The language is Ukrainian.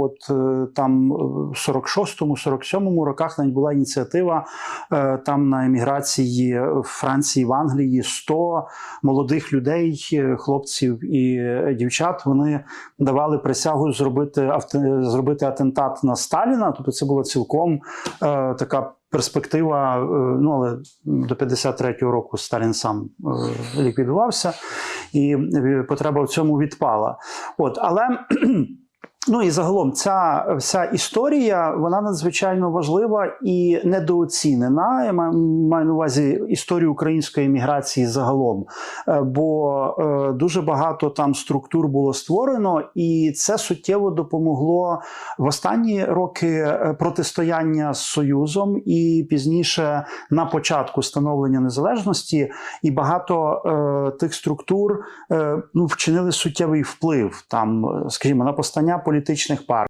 От е, там в 46-му, 47-му роках навіть була ініціатива е, там на еміграції в Франції, в Англії 100 молодих людей, е, хлопців і е, дівчат. Вони давали присягу зробити зробити атентат на Сталіна. Тобто це була цілком е, така. Перспектива, е, ну але до 53-го року Сталін сам е, ліквідувався, і е, потреба в цьому відпала. От, але Ну і загалом ця вся історія вона надзвичайно важлива і недооцінена. Я маю, на увазі історію української еміграції загалом, Е, бо е, дуже багато там структур було створено, і це суттєво допомогло в останні роки е, протистояння з Союзом, і пізніше на початку становлення незалежності, і багато е, тих структур е, ну, вчинили суттєвий вплив. Там, скажімо, на постання політичних партій.